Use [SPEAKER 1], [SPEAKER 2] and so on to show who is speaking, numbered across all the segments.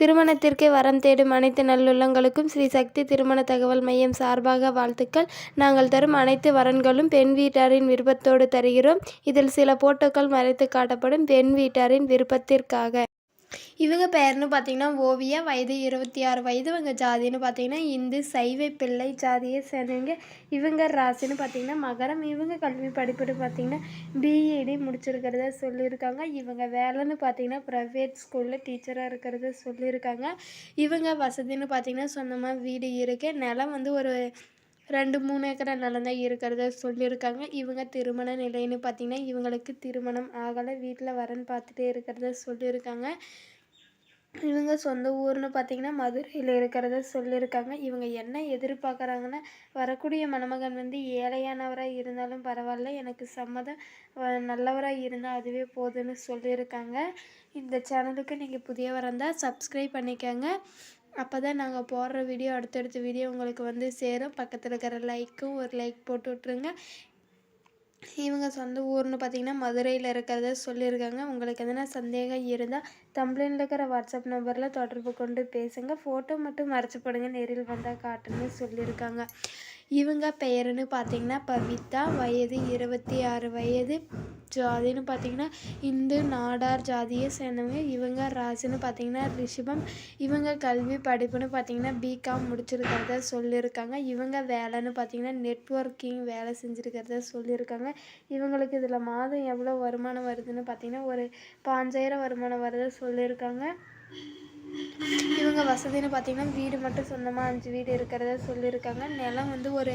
[SPEAKER 1] திருமணத்திற்கே வரம் தேடும் அனைத்து நல்லுள்ளங்களுக்கும் ஸ்ரீ சக்தி திருமண தகவல் மையம் சார்பாக வாழ்த்துக்கள். நாங்கள் தரும் அனைத்து வரன்களும் பெண் வீட்டாரின் விருப்பத்தோடு தருகிறோம். இதில் சில போட்டோக்கள் மறைத்து காட்டப்படும் பெண் வீட்டாரின் விருப்பத்திற்காக. இவங்க பெயர்னு பார்த்தீங்கன்னா ஓவியா வயது இருபத்தி ஆறு வயது இவங்க ஜாதின்னு பார்த்தீங்கன்னா இந்து சைவ பிள்ளை ஜாதியை சேர்ந்தவங்க இவங்க ராசின்னு பார்த்தீங்கன்னா மகரம். இவங்க கல்வி படிப்புன்னு பார்த்தீங்கன்னா பிஇடி முடிச்சிருக்கிறத சொல்லியிருக்காங்க. இவங்க வேலைன்னு பார்த்தீங்கன்னா ப்ரைவேட் ஸ்கூலில் டீச்சராக இருக்கிறத சொல்லியிருக்காங்க. இவங்க வசதின்னு பார்த்தீங்கன்னா சொந்தமாக வீடு இருக்குது நிலம் வந்து ஒரு ரெண்டு மூணு ஏக்கரை நிலம் தான் இருக்கிறத சொல்லியிருக்காங்க. இவங்க திருமண நிலைன்னு பார்த்தீங்கன்னா இவங்களுக்கு திருமணம் ஆகலை. வீட்டில் வரேன்னு பார்த்துட்டே இருக்கிறத சொல்லியிருக்காங்க. இவங்க சொந்த ஊர்னு பார்த்தீங்கன்னா மதுரையில் இருக்கிறத சொல்லியிருக்காங்க. இவங்க என்ன எதிர்பார்க்குறாங்கன்னா வரக்கூடிய மணமகன் வந்து ஏழையானவராக இருந்தாலும் பரவாயில்ல எனக்கு சம்மதம் நல்லவராக இருந்தால் அதுவே போதும்னு சொல்லியிருக்காங்க. இந்த சேனலுக்கு நீங்கள் புதியவராக இருந்தால் சப்ஸ்கிரைப் பண்ணிக்கோங்க. அப்போ தான் நாங்கள் போடுற வீடியோ அடுத்தடுத்த வீடியோ உங்களுக்கு வந்து சேரும். பக்கத்தில் இருக்கிற லைக்கும் ஒரு லைக் போட்டு விட்ருங்க இவங்க சொந்த ஊர்னு பார்த்தீங்கன்னா மதுரையில் இருக்கிறத சொல்லியிருக்காங்க. உங்களுக்கு எதனா சந்தேகம் இருந்தால் தம்ப்ளைனில் இருக்கிற வாட்ஸ்அப் நம்பரில் தொடர்பு கொண்டு பேசுங்க. ஃபோட்டோ மட்டும் மறைச்சு போடுங்க. நேரில் வந்தால் காட்டுன்னு சொல்லியிருக்காங்க. இவங்க பெயருன்னு பார்த்தீங்கன்னா பவிதா வயது இருபத்தி ஆறு வயது ஜாதின்னு பார்த்தீங்கன்னா இந்து நாடார் ஜாதியை சேர்ந்தவங்க. இவங்க ராசின்னு பார்த்தீங்கன்னா ரிஷபம். இவங்க கல்வி படிப்புன்னு பார்த்தீங்கன்னா பிகாம் முடிச்சிருக்கிறத சொல்லியிருக்காங்க. இவங்க வேலைன்னு பார்த்தீங்கன்னா நெட்வொர்க்கிங் வேலை செஞ்சுருக்கிறத சொல்லியிருக்காங்க. இவங்களுக்கு இதில் மாதம் எவ்வளோ வருமானம் வருதுன்னு பார்த்தீங்கன்னா ஒரு பாஞ்சாயிரம் வருமானம் வருது சொல்லியிருக்காங்க. இவங்க வசதின்னு பார்த்தீங்கன்னா வீடு மட்டும் சொந்தமாக அஞ்சு வீடு இருக்கிறத சொல்லியிருக்காங்க. நிலம் வந்து ஒரு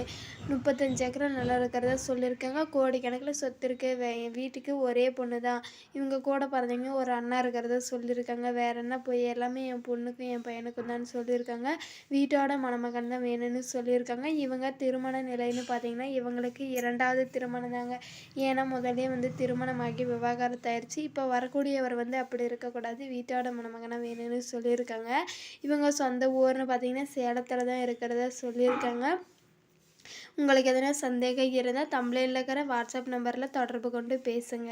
[SPEAKER 1] முப்பத்தஞ்சு ஏக்கரா நிலம் இருக்கிறத சொல்லியிருக்காங்க. கோடிக்கணக்கில் சொத்து இருக்குது வே வீட்டுக்கு ஒரே பொண்ணு தான் இவங்க கூட பிறந்தவங்க ஒரு அண்ணா இருக்கிறத சொல்லியிருக்காங்க. வேற என்ன போய் எல்லாமே என் பொண்ணுக்கும் என் பையனுக்கும் தான் சொல்லியிருக்காங்க. வீட்டோட மணமகன் தான் வேணும்னு சொல்லியிருக்காங்க. இவங்க திருமண நிலைன்னு பார்த்தீங்கன்னா இவங்களுக்கு இரண்டாவது திருமணம் தாங்க. ஏன்னா முதலே வந்து திருமணமாகி விவாகரத்தாயிருச்சு. இப்போ வரக்கூடியவர் வந்து அப்படி இருக்கக்கூடாது. வீட்டோட மணமகனாக வேணும்னு சொல்லியிருக்காங்க. இவங்க சொந்த ஊர்னு பார்த்தீங்கன்னா சேலத்தில் தான் இருக்கிறத சொல்லியிருக்காங்க. உங்களுக்கு எதனா சந்தேகம் இருந்தால் தமிழில் இருக்கிற வாட்ஸ்அப் நம்பரில் தொடர்பு கொண்டு பேசுங்க.